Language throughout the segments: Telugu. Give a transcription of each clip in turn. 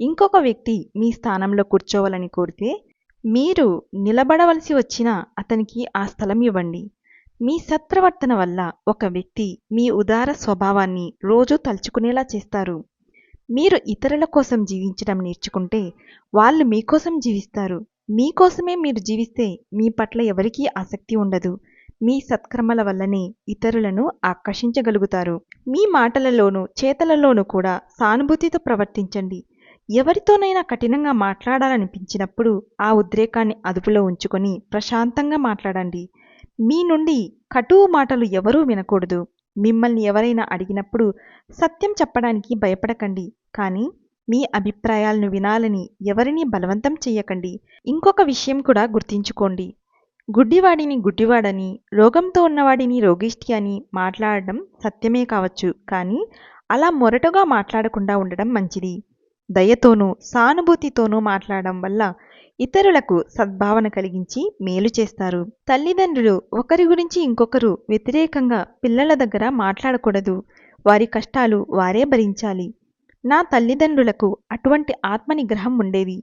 ఇంకొక వ్యక్తి మీ స్థానంలో కూర్చోవాలని కోరితే మీరు నిలబడవలసి వచ్చిన అతనికి ఆ స్థలం ఇవ్వండి. మీ సత్ప్రవర్తన వల్ల ఒక వ్యక్తి మీ ఉదార స్వభావాన్ని రోజూ తలుచుకునేలా చేస్తారు. మీరు ఇతరుల కోసం జీవించడం నేర్చుకుంటే వాళ్ళు మీకోసం జీవిస్తారు. మీకోసమే మీరు జీవిస్తే మీ పట్ల ఎవరికీ ఆసక్తి ఉండదు. మీ సత్కర్మల వల్లనే ఇతరులను ఆకర్షించగలుగుతారు. మీ మాటలలోనూ చేతలలోనూ కూడా సానుభూతితో ప్రవర్తించండి. ఎవరితోనైనా కఠినంగా మాట్లాడాలనిపించినప్పుడు ఆ ఉద్రేకాన్ని అదుపులో ఉంచుకొని ప్రశాంతంగా మాట్లాడండి. మీ నుండి కటువు మాటలు ఎవరూ వినకూడదు. మిమ్మల్ని ఎవరైనా అడిగినప్పుడు సత్యం చెప్పడానికి భయపడకండి. కానీ మీ అభిప్రాయాలను వినాలని ఎవరిని బలవంతం చెయ్యకండి. ఇంకొక విషయం కూడా గుర్తించుకోండి. గుడ్డివాడిని గుడ్డివాడని రోగంతో ఉన్నవాడిని రోగిష్టి అని మాట్లాడడం సత్యమే కావచ్చు. కానీ అలా మొరటుగా మాట్లాడకుండా ఉండడం మంచిది. దయతోనూ సానుభూతితోనూ మాట్లాడడం వల్ల ఇతరులకు సద్భావన కలిగించి మేలు చేస్తారు. తల్లిదండ్రులు ఒకరి గురించి ఇంకొకరు వ్యతిరేకంగా పిల్లల దగ్గర మాట్లాడకూడదు. వారి కష్టాలు వారే భరించాలి. నా తల్లిదండ్రులకు అటువంటి ఆత్మ నిగ్రహం ఉండేది.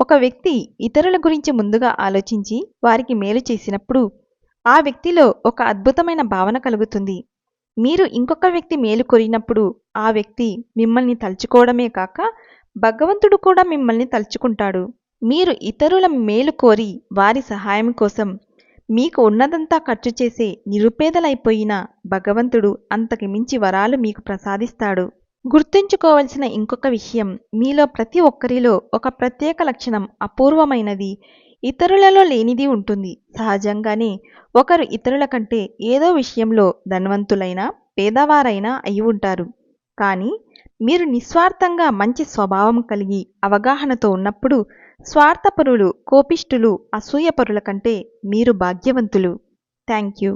ఒక వ్యక్తి ఇతరుల గురించి ముందుగా ఆలోచించి వారికి మేలు చేసినప్పుడు ఆ వ్యక్తిలో ఒక అద్భుతమైన భావన కలుగుతుంది. మీరు ఇంకొక వ్యక్తి మేలు కోరినప్పుడు ఆ వ్యక్తి మిమ్మల్ని తలుచుకోవడమే కాక భగవంతుడు కూడా మిమ్మల్ని తలుచుకుంటాడు. మీరు ఇతరుల మేలు కోరి వారి సహాయం కోసం మీకు ఉన్నదంతా ఖర్చు చేసే నిరుపేదలైపోయిన భగవంతుడు అంతకి మించి వరాలు మీకు ప్రసాదిస్తాడు. గుర్తుంచుకోవలసిన ఇంకొక విషయం మీలో ప్రతి ఒక్కరిలో ఒక ప్రత్యేక లక్షణం అపూర్వమైనది. ఇతరులలో లేనిది ఉంటుంది. సహజంగానే ఒకరు ఇతరుల కంటే ఏదో విషయంలో ధనవంతులైనా పేదవారైనా అయి ఉంటారు. కానీ మీరు నిస్వార్థంగా మంచి స్వభావం కలిగి అవగాహనతో ఉన్నప్పుడు స్వార్థపరులు కోపిష్ఠులు అసూయపరుల కంటే మీరు భాగ్యవంతులు. Thank you